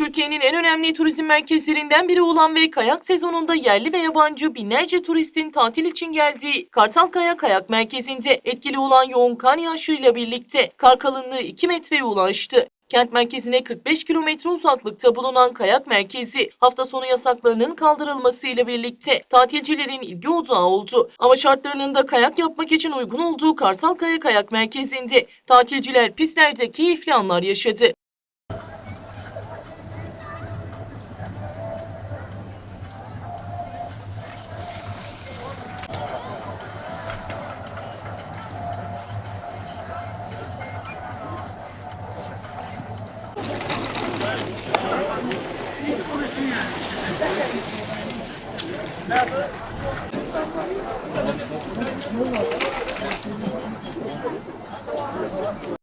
Türkiye'nin en önemli turizm merkezlerinden biri olan ve kayak sezonunda yerli ve yabancı binlerce turistin tatil için geldiği Kartalkaya Kayak Merkezi'nde etkili olan yoğun kar yağışıyla birlikte kar kalınlığı 2 metreye ulaştı. Kent merkezine 45 kilometre uzaklıkta bulunan kayak merkezi hafta sonu yasaklarının kaldırılmasıyla birlikte tatilcilerin ilgi odağı oldu. Ama şartlarının da kayak yapmak için uygun olduğu Kartalkaya Kayak Merkezi'nde tatilciler pistlerde keyifli anlar yaşadı.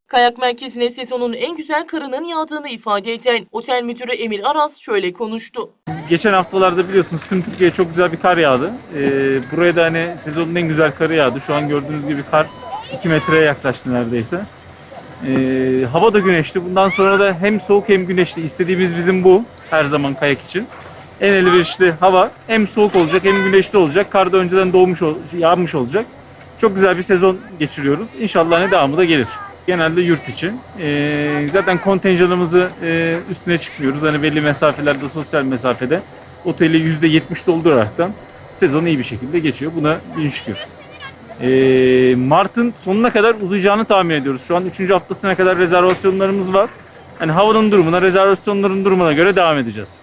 Kayak merkezine sezonun en güzel karının yağdığını ifade eden otel müdürü Emir Aras şöyle konuştu. Geçen haftalarda biliyorsunuz tüm Türkiye'ye çok güzel bir kar yağdı. Ee, buraya da hani sezonun en güzel karı yağdı. Şu an gördüğünüz gibi kar 2 metreye yaklaştı neredeyse. Ee, hava da güneşli. Bundan sonra da hem soğuk hem güneşli. İstediğimiz bizim bu her zaman kayak için. En elverişli hava hem soğuk olacak hem güneşli olacak. Kar da önceden doğmuş, yağmış olacak. Çok güzel bir sezon geçiriyoruz. İnşallah ne devamı da gelir. Genelde yurt içi. Ee, zaten kontenjanımızı e, üstüne çıkmıyoruz. Hani belli mesafelerde, sosyal mesafede oteli %70 dolduraraktan sezon iyi bir şekilde geçiyor. Buna bin şükür. Ee, Mart'ın sonuna kadar uzayacağını tahmin ediyoruz. Şu an 3. haftasına kadar rezervasyonlarımız var. Hani havanın durumuna, rezervasyonların durumuna göre devam edeceğiz.